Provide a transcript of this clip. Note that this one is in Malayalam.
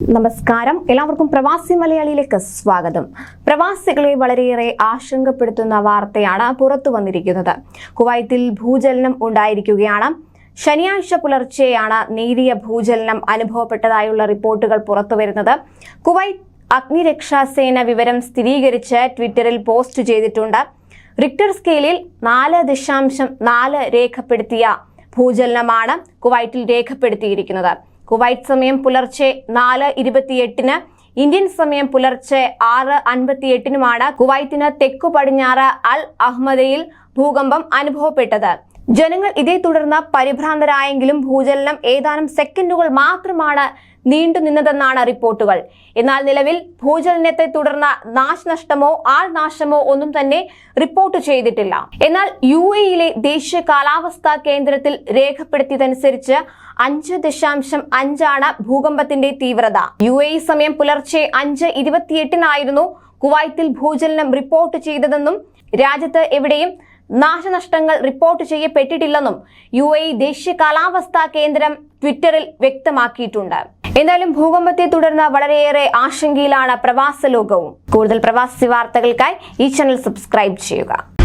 നമസ്കാരം. എല്ലാവർക്കും പ്രവാസി മലയാളിയിലേക്ക് സ്വാഗതം. പ്രവാസികളെ വളരെയേറെ ആശങ്കപ്പെടുത്തുന്ന വാർത്തയാണ് പുറത്തു വന്നിരിക്കുന്നത്. കുവൈത്തിൽ ഭൂചലനം ഉണ്ടായിരിക്കുകയാണ്. ശനിയാഴ്ച പുലർച്ചെയാണ് നേരിയ ഭൂചലനം അനുഭവപ്പെട്ടതായുള്ള റിപ്പോർട്ടുകൾ പുറത്തു വരുന്നത്. കുവൈറ്റ് അഗ്നിരക്ഷാസേന വിവരം സ്ഥിരീകരിച്ച് ട്വിറ്ററിൽ പോസ്റ്റ് ചെയ്തിട്ടുണ്ട്. റിക്ടർ സ്കെയിലിൽ നാല് ദശാംശം നാല് രേഖപ്പെടുത്തിയ ഭൂചലനമാണ് കുവൈറ്റിൽ രേഖപ്പെടുത്തിയിരിക്കുന്നത്. കുവൈറ്റ് സമയം പുലർച്ചെ നാല് ഇരുപത്തിയെട്ടിന് ഇന്ത്യൻ സമയം പുലർച്ചെ ആറ് അൻപത്തിയെട്ടിനുമാണ് കുവൈത്തിന് തെക്കു പടിഞ്ഞാറ് അൽ അഹ്മദയിൽ ഭൂകമ്പം അനുഭവപ്പെട്ടത്. ജനങ്ങൾ ഇതേ തുടർന്ന് പരിഭ്രാന്തരായെങ്കിലും ഭൂചലനം ഏതാനും സെക്കൻഡുകൾ മാത്രമാണ് നീണ്ടു നിന്നതെന്നാണ് റിപ്പോർട്ടുകൾ. എന്നാൽ നിലവിൽ ഭൂചലനത്തെ തുടർന്ന് നാശനഷ്ടമോ ആൾനാശമോ ഒന്നും തന്നെ റിപ്പോർട്ട് ചെയ്തിട്ടില്ല. എന്നാൽ യു എയിലെ ദേശീയ കാലാവസ്ഥാ കേന്ദ്രത്തിൽ രേഖപ്പെടുത്തിയതനുസരിച്ച് അഞ്ച് ദശാംശം അഞ്ചാണ് ഭൂകമ്പത്തിന്റെ തീവ്രത. യു എ സമയം പുലർച്ചെ അഞ്ച് ഇരുപത്തിയെട്ടിനായിരുന്നു കുവൈത്തിൽ ഭൂചലനം റിപ്പോർട്ട് ചെയ്തതെന്നും രാജ്യത്ത് എവിടെയും നാശനഷ്ടങ്ങൾ റിപ്പോർട്ട് ചെയ്യപ്പെട്ടിട്ടില്ലെന്നും യു എ ദേശീയ കാലാവസ്ഥാ കേന്ദ്രം ട്വിറ്ററിൽ വ്യക്തമാക്കിയിട്ടുണ്ട്. എന്തായാലും ഭൂകമ്പത്തെ തുടർന്ന് വളരെയേറെ ആശങ്കയിലാണ് പ്രവാസ ലോകവും. കൂടുതൽ പ്രവാസി വാർത്തകൾക്കായി ഈ ചാനൽ സബ്സ്ക്രൈബ് ചെയ്യുക.